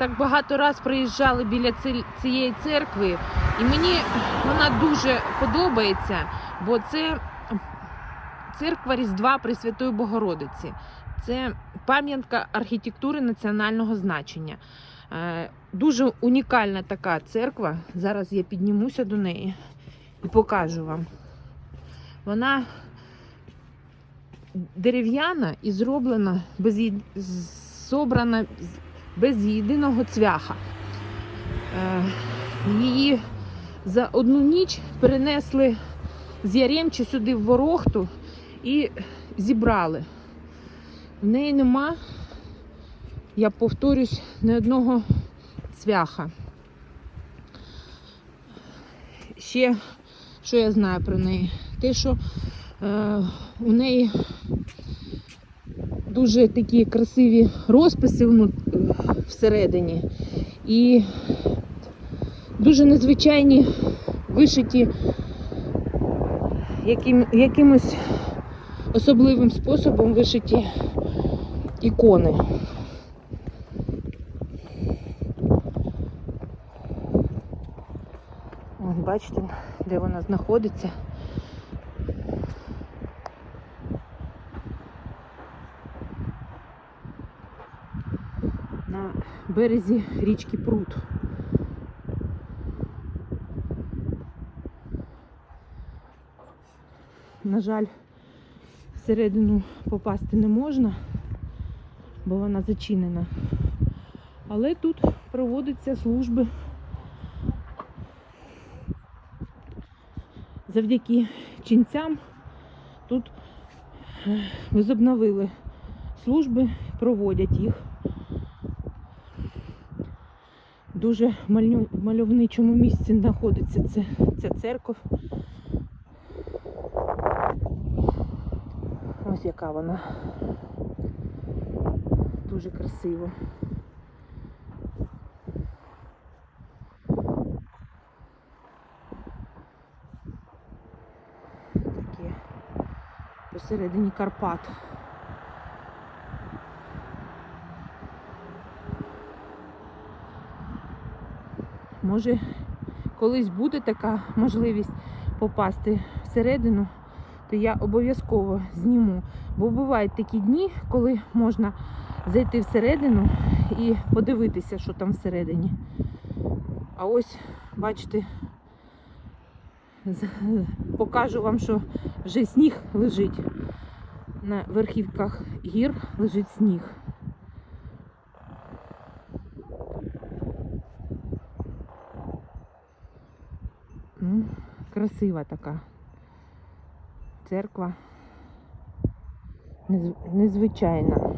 так багато раз приїжджали біля цієї церкви, і мені вона дуже подобається, бо це церква Різдва Пресвятої Богородиці. Це пам'ятка архітектури національного значення. Е, Дуже унікальна така церква. Зараз я піднімуся до неї і покажу вам. Вона дерев'яна і зроблена без собрана без єдиного цвяха. Е, Її за одну ніч перенесли з Яремчі сюди в Ворохту і зібрали. В неї нема, я повторюсь, ні одного цвяха. Ще що я знаю про неї? Те, що е, у неї дуже такі красиві розписи всередині і дуже незвичайні вишиті яким, якимось особливим способом вишиті ікони. Бачите, де вона знаходиться. На березі річки Прут. На жаль, всередину попасти не можна, бо вона зачинена. Але тут проводяться служби завдяки ченцям. Тут е, возобновили служби, проводять їх. Дуже мальовничому місці знаходиться ця церква. Ось яка вона. Дуже красиво. Таке посередині Карпат. Може, колись буде така можливість попасти всередину, то я обов'язково зніму. Бо бувають такі дні, коли можна зайти всередину і подивитися, що там всередині. А ось, бачите, покажу вам, що вже сніг лежить. На верхівках гір лежить сніг. Ну, красива така церква. Нез- Незвичайна.